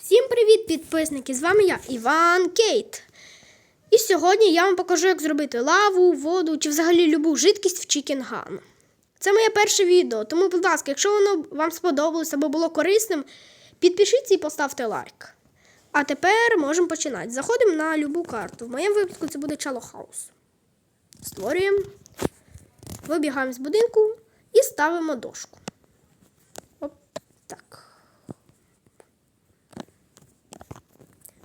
Всім привіт, підписники! З вами я, Іван Кейт. І сьогодні я вам покажу, як зробити лаву, воду чи взагалі любу жидкість в Чікінгану. Це моє перше відео, тому, будь ласка, якщо воно вам сподобалось або було корисним, підпишіться і поставте лайк. А тепер можемо починати. Заходимо на любу карту. В моєму випадку це буде Чало Хаус. Створюємо, вибігаємо з будинку і ставимо дошку. Оп, так.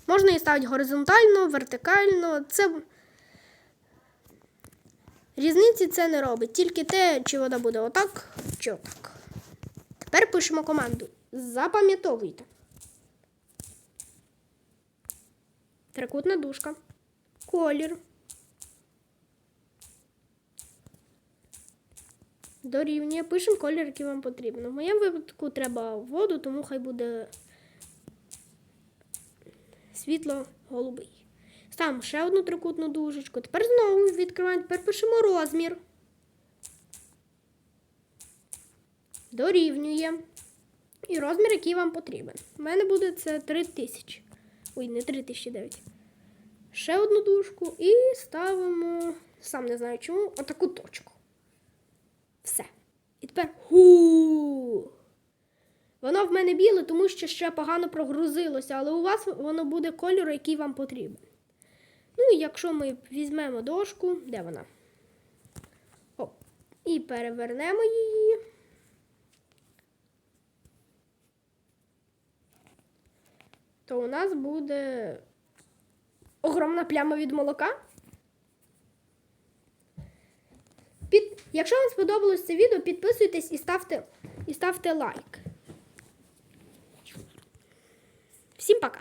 Можна її ставити горизонтально, вертикально. Це різниці це не робить. Тільки те, чи вона буде отак, чи отак. Тепер пишемо команду. Запам'ятовуйте. Трикутна дужка. Колір. Дорівнює. Пишемо колір, який вам потрібно. В моєму випадку треба воду, тому хай буде світло-голубий. Ставимо ще одну трикутну дужечку. Тепер знову відкриваємо, тепер пишемо розмір. Дорівнює. І розмір, який вам потрібен. У мене буде це 3000. Ой, не 3009. Ще одну дужку і ставимо, сам не знаю чому, отаку точку. Все. І тепер ху. Мене біле, тому що ще погано прогрузилося, але у вас воно буде кольору, який вам потрібен. Ну і якщо ми візьмемо дошку, де вона? О, і перевернемо її. То у нас буде огромна пляма від молока. Під... Якщо вам сподобалось це відео, підписуйтесь і ставте, і ставте лайк. Всім пока!